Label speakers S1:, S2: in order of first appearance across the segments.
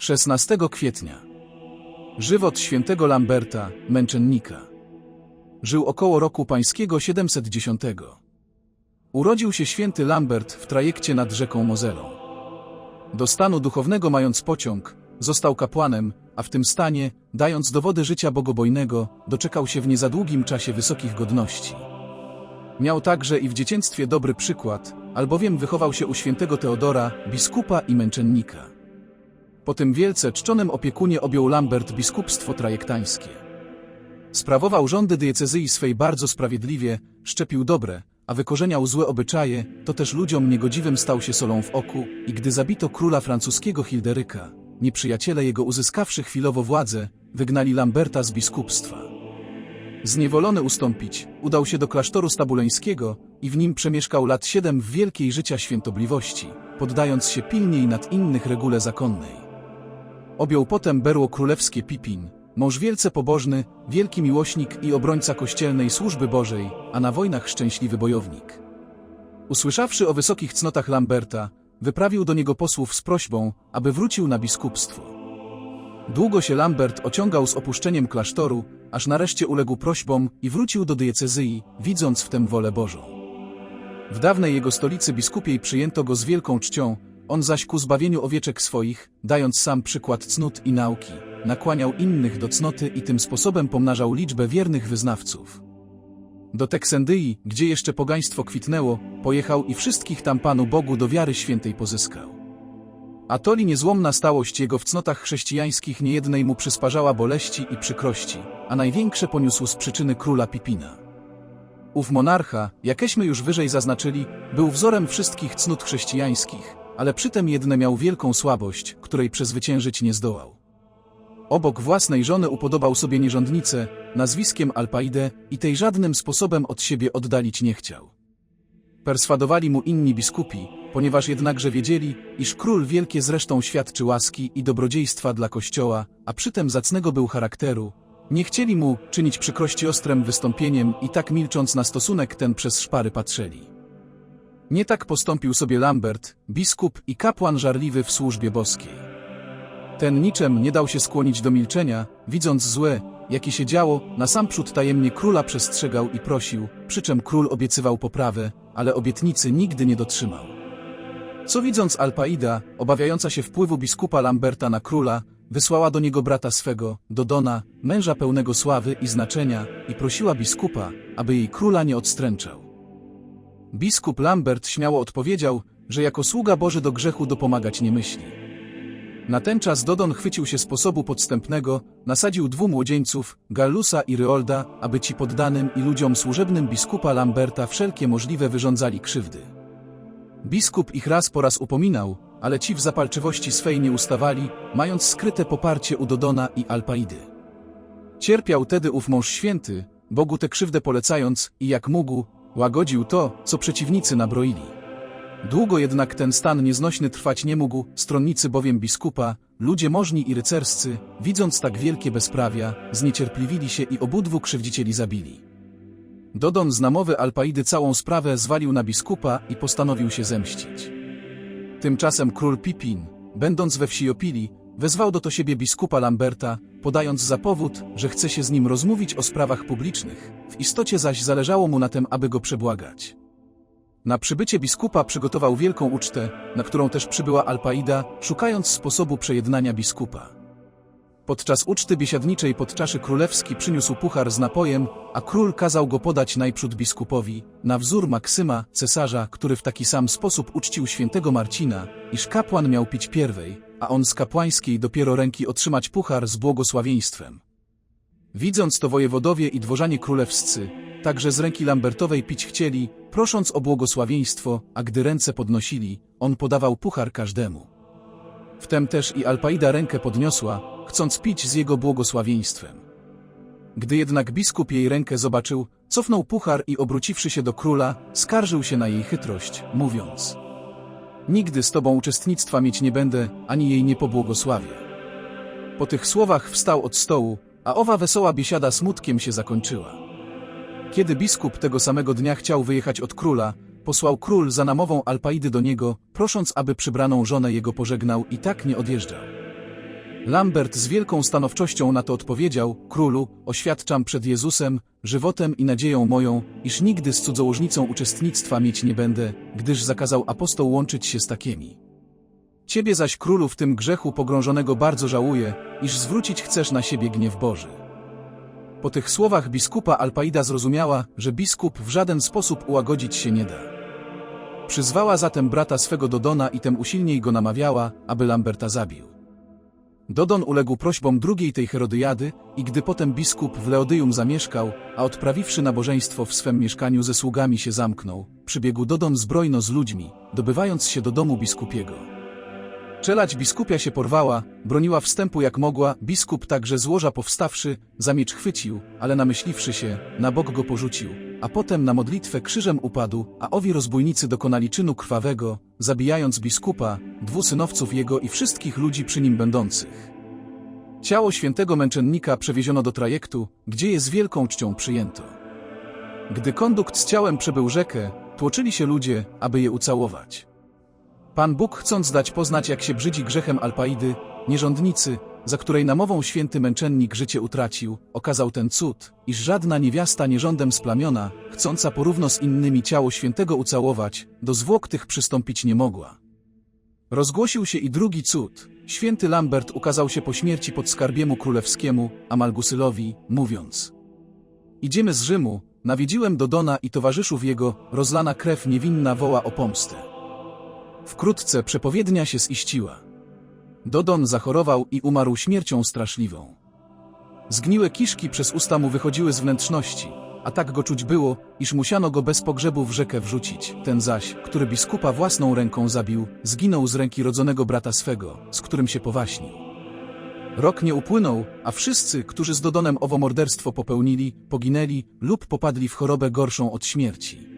S1: 16 kwietnia. Żywot świętego Lamberta, męczennika. Żył około roku pańskiego 710. Urodził się święty Lambert w trajekcie nad rzeką Mozelą. Do stanu duchownego mając pociąg, został kapłanem, a w tym stanie, dając dowody życia bogobojnego, doczekał się w niezadługim czasie wysokich godności. Miał także i w dzieciństwie dobry przykład, albowiem wychował się u świętego Teodora, biskupa i męczennika. Po tym wielce czczonym opiekunie objął Lambert biskupstwo trajektańskie. Sprawował rządy diecezji swej bardzo sprawiedliwie, szczepił dobre, a wykorzeniał złe obyczaje, to też ludziom niegodziwym stał się solą w oku i gdy zabito króla francuskiego Hilderyka, nieprzyjaciele jego uzyskawszy chwilowo władzę, wygnali Lamberta z biskupstwa. Zniewolony ustąpić, udał się do klasztoru stabuleńskiego i w nim przemieszkał lat siedem w wielkiej życia świętobliwości, poddając się pilniej nad innych regule zakonnej. Objął potem berło królewskie Pipin, mąż wielce pobożny, wielki miłośnik i obrońca kościelnej służby Bożej, a na wojnach szczęśliwy bojownik. Usłyszawszy o wysokich cnotach Lamberta, wyprawił do niego posłów z prośbą, aby wrócił na biskupstwo. Długo się Lambert ociągał z opuszczeniem klasztoru, aż nareszcie uległ prośbom i wrócił do diecezji, widząc w tym wolę Bożą. W dawnej jego stolicy biskupiej przyjęto go z wielką czcią, on zaś ku zbawieniu owieczek swoich, dając sam przykład cnót i nauki, nakłaniał innych do cnoty i tym sposobem pomnażał liczbę wiernych wyznawców. Do Teksendyi, gdzie jeszcze pogaństwo kwitnęło, pojechał i wszystkich tam Panu Bogu do wiary świętej pozyskał. Atoli niezłomna stałość jego w cnotach chrześcijańskich niejednej mu przysparzała boleści i przykrości, a największe poniósł z przyczyny króla Pipina. Ów monarcha, jakeśmy już wyżej zaznaczyli, był wzorem wszystkich cnót chrześcijańskich, ale przytem jedne miał wielką słabość, której przezwyciężyć nie zdołał. Obok własnej żony upodobał sobie nierządnicę, nazwiskiem Alpaidę i tej żadnym sposobem od siebie oddalić nie chciał. Perswadowali mu inni biskupi, ponieważ jednakże wiedzieli, iż król wielkie zresztą świadczy łaski i dobrodziejstwa dla kościoła, a przytem zacnego był charakteru, nie chcieli mu czynić przykrości ostrem wystąpieniem i tak milcząc na stosunek ten przez szpary patrzeli. Nie tak postąpił sobie Lambert, biskup i kapłan żarliwy w służbie boskiej. Ten niczem nie dał się skłonić do milczenia, widząc złe, jakie się działo, na sam przód tajemnie króla przestrzegał i prosił, przy czym król obiecywał poprawę, ale obietnicy nigdy nie dotrzymał. Co widząc Alpaida, obawiająca się wpływu biskupa Lamberta na króla, wysłała do niego brata swego, Dodona, męża pełnego sławy i znaczenia, i prosiła biskupa, aby jej króla nie odstręczał. Biskup Lambert śmiało odpowiedział, że jako sługa Boży do grzechu dopomagać nie myśli. Na ten czas Dodon chwycił się sposobu podstępnego, nasadził dwóch młodzieńców, Gallusa i Ryolda, aby ci poddanym i ludziom służebnym biskupa Lamberta wszelkie możliwe wyrządzali krzywdy. Biskup ich raz po raz upominał, ale ci w zapalczywości swej nie ustawali, mając skryte poparcie u Dodona i Alpaidy. Cierpiał tedy ów mąż święty, Bogu tę krzywdę polecając i jak mógł, łagodził to, co przeciwnicy nabroili. Długo jednak ten stan nieznośny trwać nie mógł, stronnicy bowiem biskupa, ludzie możni i rycerscy, widząc tak wielkie bezprawia, zniecierpliwili się i obudwu krzywdzicieli zabili. Dodon z namowy Alpaidy całą sprawę zwalił na biskupa i postanowił się zemścić. Tymczasem król Pipin, będąc we wsi Opili, wezwał do to siebie biskupa Lamberta, podając za powód, że chce się z nim rozmówić o sprawach publicznych, w istocie zaś zależało mu na tym, aby go przebłagać. Na przybycie biskupa przygotował wielką ucztę, na którą też przybyła Alpaida, szukając sposobu przejednania biskupa. Podczas uczty biesiadniczej pod czaszy królewski przyniósł puchar z napojem, a król kazał go podać najprzód biskupowi, na wzór Maksyma, cesarza, który w taki sam sposób uczcił świętego Marcina, iż kapłan miał pić pierwej, a on z kapłańskiej dopiero ręki otrzymać puchar z błogosławieństwem. Widząc to wojewodowie i dworzanie królewscy, także z ręki Lambertowej pić chcieli, prosząc o błogosławieństwo, a gdy ręce podnosili, on podawał puchar każdemu. Wtem też i Alpaida rękę podniosła, chcąc pić z jego błogosławieństwem. Gdy jednak biskup jej rękę zobaczył, cofnął puchar i obróciwszy się do króla, skarżył się na jej chytrość, mówiąc Nigdy z tobą uczestnictwa mieć nie będę, ani jej nie pobłogosławię. Po tych słowach wstał od stołu, a owa wesoła biesiada smutkiem się zakończyła. Kiedy biskup tego samego dnia chciał wyjechać od króla, posłał król za namową Alpaidy do niego, prosząc, aby przybraną żonę jego pożegnał i tak nie odjeżdżał. Lambert z wielką stanowczością na to odpowiedział, królu, oświadczam przed Jezusem, żywotem i nadzieją moją, iż nigdy z cudzołożnicą uczestnictwa mieć nie będę, gdyż zakazał apostoł łączyć się z takimi. Ciebie zaś królu w tym grzechu pogrążonego bardzo żałuję, iż zwrócić chcesz na siebie gniew Boży. Po tych słowach biskupa Alpaida zrozumiała, że biskup w żaden sposób ułagodzić się nie da. Przyzwała zatem brata swego Dodona i tem usilniej go namawiała, aby Lamberta zabił. Dodon uległ prośbom drugiej tej Herodyjady i gdy potem biskup w Leodyjum zamieszkał, a odprawiwszy nabożeństwo w swem mieszkaniu ze sługami się zamknął, przybiegł Dodon zbrojno z ludźmi, dobywając się do domu biskupiego. Czelać biskupia się porwała, broniła wstępu jak mogła, biskup także z łoża powstawszy, za miecz chwycił, ale namyśliwszy się, na bok go porzucił, a potem na modlitwę krzyżem upadł, a owi rozbójnicy dokonali czynu krwawego, zabijając biskupa, dwu synowców jego i wszystkich ludzi przy nim będących. Ciało świętego męczennika przewieziono do trajektu, gdzie je z wielką czcią przyjęto. Gdy kondukt z ciałem przebył rzekę, tłoczyli się ludzie, aby je ucałować. Pan Bóg, chcąc dać poznać, jak się brzydzi grzechem Alpaidy, nierządnicy, za której namową święty męczennik życie utracił, okazał ten cud, iż żadna niewiasta nierządem splamiona, chcąca porówno z innymi ciało świętego ucałować, do zwłok tych przystąpić nie mogła. Rozgłosił się i drugi cud. Święty Lambert ukazał się po śmierci podskarbiemu królewskiemu, Amalgusylowi, mówiąc Idziemy z Rzymu, nawiedziłem Dodona i towarzyszów jego, rozlana krew niewinna woła o pomstę. Wkrótce przepowiednia się ziściła. Dodon zachorował i umarł śmiercią straszliwą. Zgniłe kiszki przez usta mu wychodziły z wnętrzności, a tak go czuć było, iż musiano go bez pogrzebu w rzekę wrzucić. Ten zaś, który biskupa własną ręką zabił, zginął z ręki rodzonego brata swego, z którym się powaśnił. Rok nie upłynął, a wszyscy, którzy z Dodonem owo morderstwo popełnili, poginęli lub popadli w chorobę gorszą od śmierci.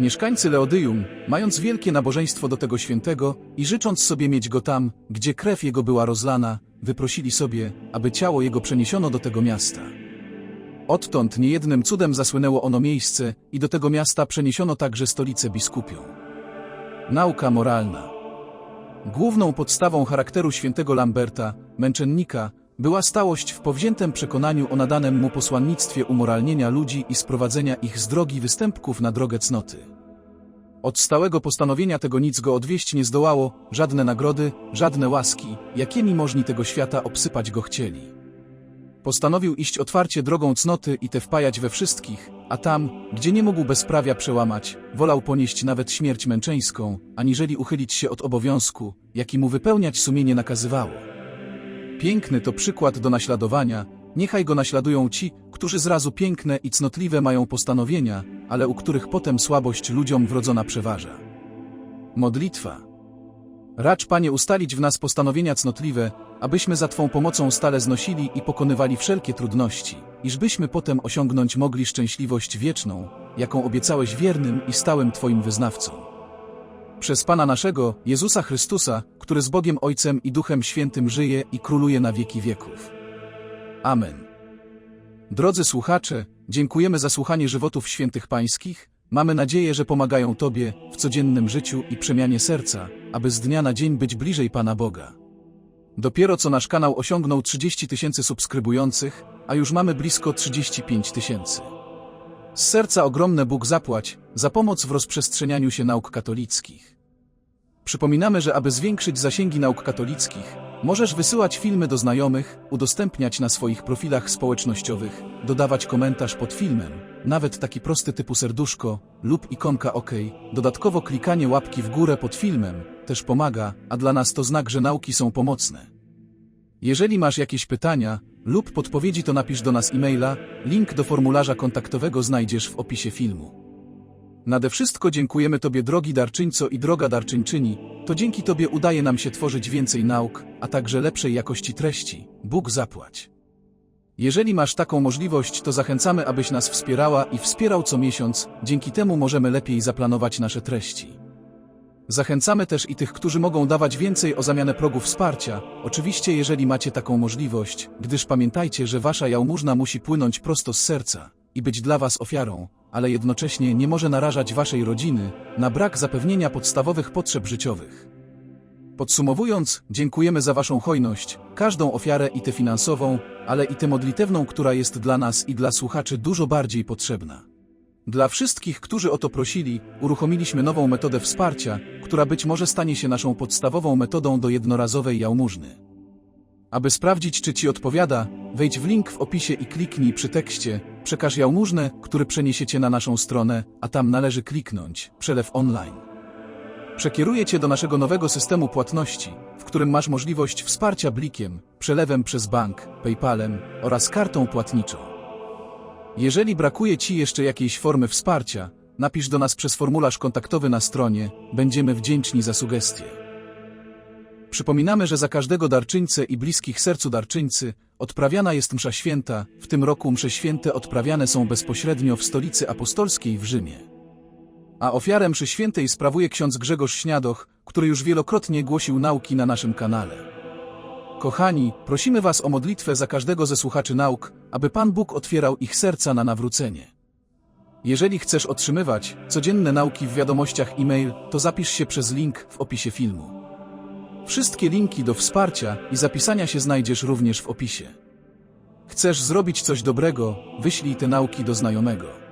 S1: Mieszkańcy Leodyjum, mając wielkie nabożeństwo do tego świętego i życząc sobie mieć go tam, gdzie krew jego była rozlana, wyprosili sobie, aby ciało jego przeniesiono do tego miasta. Odtąd niejednym cudem zasłynęło ono miejsce i do tego miasta przeniesiono także stolicę biskupią. Nauka moralna Główną podstawą charakteru świętego Lamberta, męczennika, była stałość w powziętym przekonaniu o nadanym mu posłannictwie umoralnienia ludzi i sprowadzenia ich z drogi występków na drogę cnoty. Od stałego postanowienia tego nic go odwieść nie zdołało, żadne nagrody, żadne łaski, jakimi możni tego świata obsypać go chcieli. Postanowił iść otwarcie drogą cnoty i te wpajać we wszystkich, a tam, gdzie nie mógł bezprawia przełamać, wolał ponieść nawet śmierć męczeńską, aniżeli uchylić się od obowiązku, jaki mu wypełniać sumienie nakazywało. Piękny to przykład do naśladowania, niechaj go naśladują ci, którzy zrazu piękne i cnotliwe mają postanowienia, ale u których potem słabość ludziom wrodzona przeważa. Modlitwa. Racz, Panie, ustalić w nas postanowienia cnotliwe, abyśmy za Twą pomocą stale znosili i pokonywali wszelkie trudności, iżbyśmy potem osiągnąć mogli szczęśliwość wieczną, jaką obiecałeś wiernym i stałym Twoim wyznawcom. Przez Pana naszego, Jezusa Chrystusa, który z Bogiem Ojcem i Duchem Świętym żyje i króluje na wieki wieków. Amen. Drodzy słuchacze, dziękujemy za słuchanie żywotów świętych pańskich. Mamy nadzieję, że pomagają Tobie w codziennym życiu i przemianie serca, aby z dnia na dzień być bliżej Pana Boga. Dopiero co nasz kanał osiągnął 30 tysięcy subskrybujących, a już mamy blisko 35 tysięcy. Z serca ogromne Bóg zapłać za pomoc w rozprzestrzenianiu się nauk katolickich. Przypominamy, że aby zwiększyć zasięgi nauk katolickich, możesz wysyłać filmy do znajomych, udostępniać na swoich profilach społecznościowych, dodawać komentarz pod filmem, nawet taki prosty typu serduszko lub ikonka OK. Dodatkowo klikanie łapki w górę pod filmem też pomaga, a dla nas to znak, że nauki są pomocne. Jeżeli masz jakieś pytania, lub podpowiedzi to napisz do nas e-maila, link do formularza kontaktowego znajdziesz w opisie filmu. Nade wszystko dziękujemy Tobie drogi darczyńco i droga darczyńczyni, to dzięki Tobie udaje nam się tworzyć więcej nauk, a także lepszej jakości treści. Bóg zapłać. Jeżeli masz taką możliwość, to zachęcamy, abyś nas wspierała i wspierał co miesiąc, dzięki temu możemy lepiej zaplanować nasze treści. Zachęcamy też i tych, którzy mogą dawać więcej o zamianę progu wsparcia, oczywiście jeżeli macie taką możliwość, gdyż pamiętajcie, że wasza jałmużna musi płynąć prosto z serca i być dla was ofiarą, ale jednocześnie nie może narażać waszej rodziny na brak zapewnienia podstawowych potrzeb życiowych. Podsumowując, dziękujemy za Waszą hojność, każdą ofiarę i tę finansową, ale i tę modlitewną, która jest dla nas i dla słuchaczy dużo bardziej potrzebna. Dla wszystkich, którzy o to prosili, uruchomiliśmy nową metodę wsparcia, która być może stanie się naszą podstawową metodą do jednorazowej jałmużny. Aby sprawdzić, czy Ci odpowiada, wejdź w link w opisie i kliknij przy tekście Przekaż jałmużnę, który przeniesiecie na naszą stronę, a tam należy kliknąć Przelew online. Przekieruje Cię do naszego nowego systemu płatności, w którym masz możliwość wsparcia blikiem, przelewem przez bank, PayPalem oraz kartą płatniczą. Jeżeli brakuje Ci jeszcze jakiejś formy wsparcia, napisz do nas przez formularz kontaktowy na stronie, będziemy wdzięczni za sugestie. Przypominamy, że za każdego darczyńcę i bliskich sercu darczyńcy odprawiana jest msza święta, w tym roku msze święte odprawiane są bezpośrednio w stolicy apostolskiej w Rzymie. A ofiarę mszy świętej sprawuje ksiądz Grzegorz Śniadoch, który już wielokrotnie głosił nauki na naszym kanale. Kochani, prosimy Was o modlitwę za każdego ze słuchaczy nauk, aby Pan Bóg otwierał ich serca na nawrócenie. Jeżeli chcesz otrzymywać codzienne nauki w wiadomościach e-mail, to zapisz się przez link w opisie filmu. Wszystkie linki do wsparcia i zapisania się znajdziesz również w opisie. Chcesz zrobić coś dobrego, wyślij te nauki do znajomego.